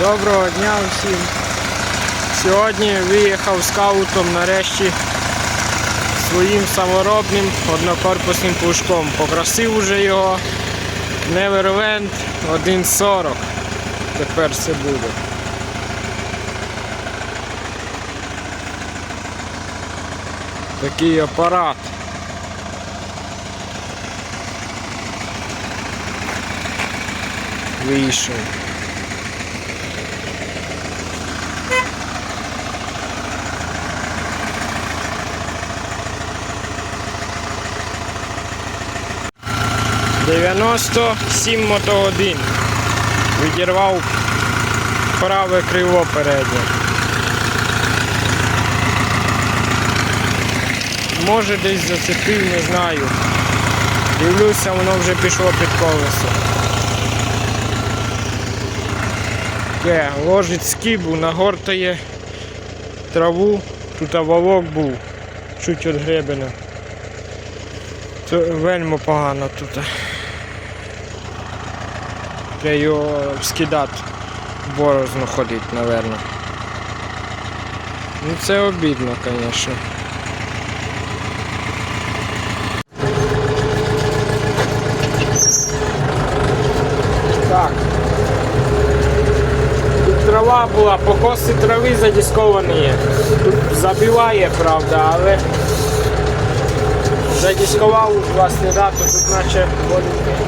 Доброго дня всім. Сьогодні виїхав скаутом нарешті своїм саморобним однокорпусним пушком. Покрасив уже його Neverland 1.40. Тепер це буде. Такий апарат. Вийшов. Дев'яносто сім мотогодин. Відірвав праве криво переднє. Може десь зацепив, не знаю. Дивлюся, воно вже пішло під колесо. Таке, ложить скибу, нагортає траву, тут вовок був, чуть від гребеня. Це вельми погано тут. Треба його скидати, в борозну ходить, напевно. Ну це обідно, звісно. Так. Тут трава була, покоси трави задісковані. Тут забиває, правда, але задіскував власне дату, тут наче водить.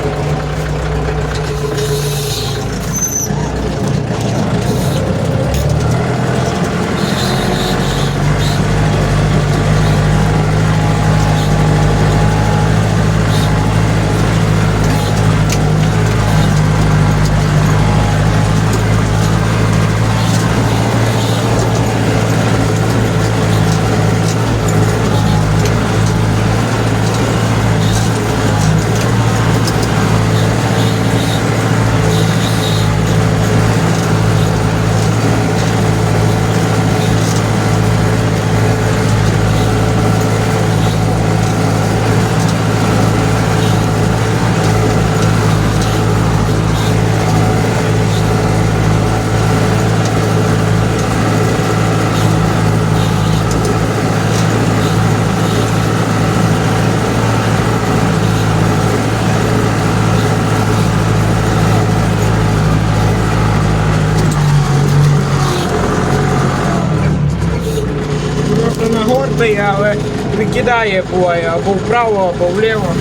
Просто нагортає, але викидає буває або вправо, або вліво.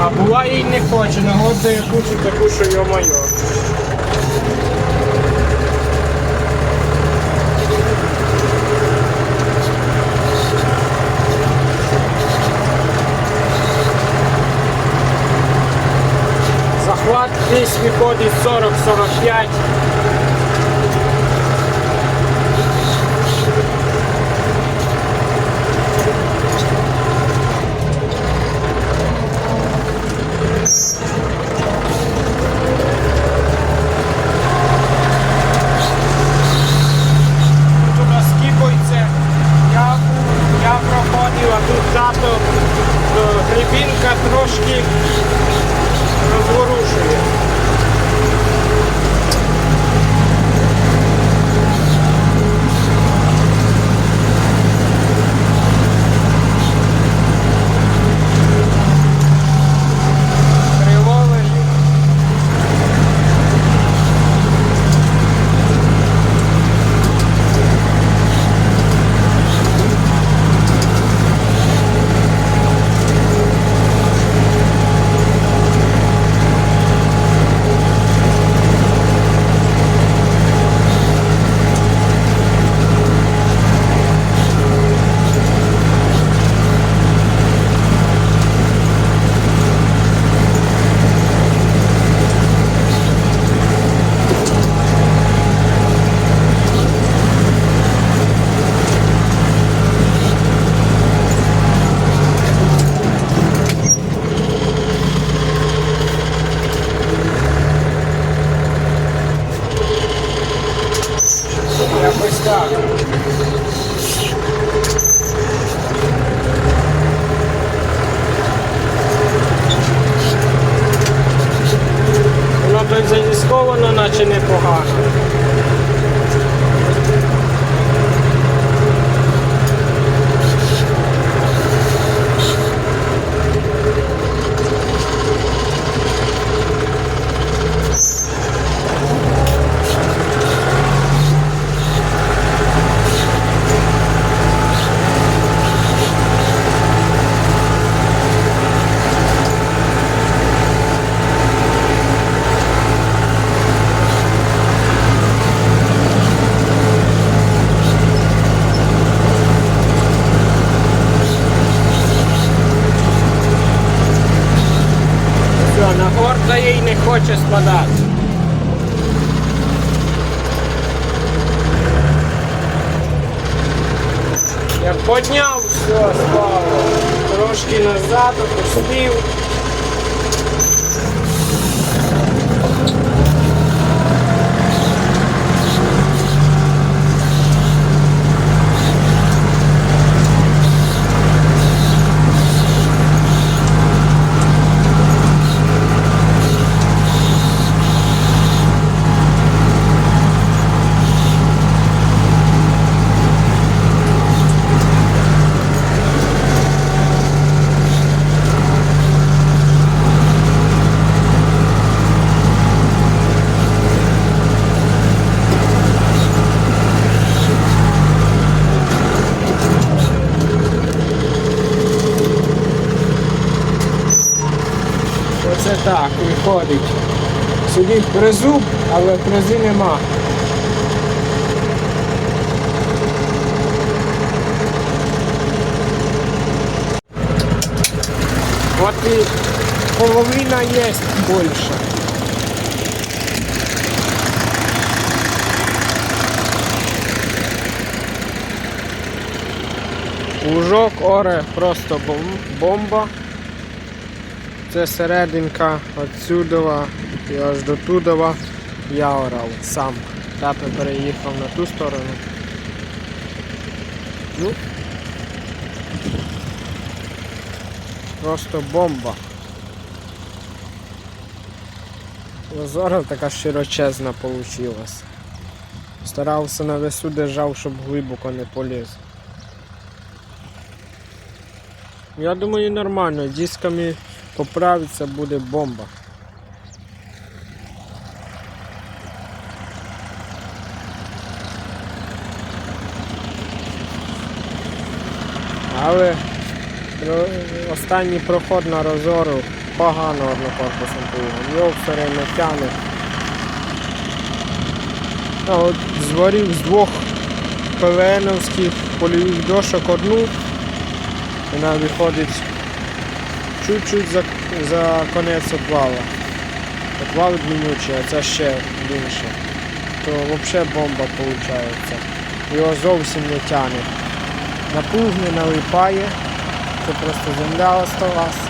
А буває і не хоче, нагортає кучу таку, що йо-моє. Захват десь виходить 40-45. じゃ。Все, нагортає і не хоче спадати. Як подняв, все, спало. Трошки назад опустив. Так виходить. Сидить призуб, але призи нема. От і половина є більше. Лужок оре просто бом- бомба. Це серединка отсюдова і аж до тудова я орав сам. Тато переїхав на ту сторону. Ну. Просто бомба. Озора така широчезна получилась. Старався на весу держав, щоб глибоко не поліз. Я думаю, нормально, дисками поправиться буде бомба. Але останній проход на розору погано однокорпусом був. Його все время тяне. А от зварив з двох ПВНовських польових дошок одну. Вона виходить чуть-чуть за, за конець отвала. Отвал длиннючий, а це ще більше. То взагалі бомба виходить. Його зовсім не тягне. На плуг не налипає, це просто земля осталась.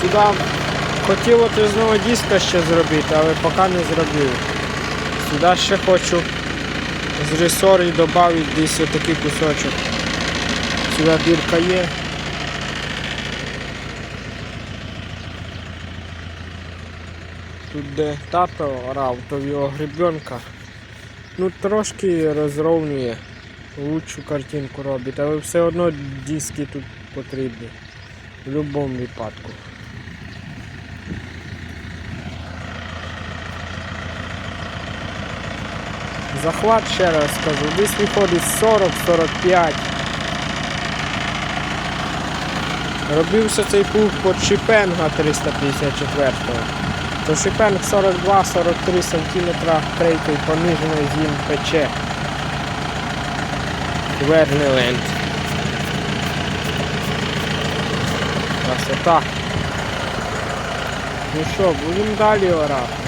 Сюди хотів отрізного диска ще зробити, але поки не зробив. Сюди ще хочу з ресори додати десь отакий кусочок. Сюди дірка є. Тут де тато орав, то в його гребенка. Ну трошки розровнює, лучшу картинку робить, але все одно диски тут потрібні. В будь-якому випадку. Захват, ще раз скажу, десь виходить 40-45. Робився цей пух під Шипенга 354-го. То Шипенг 42-43 см трейкою пониженої зім пече. Вернеленд. Красота. Ну що, будемо далі орати.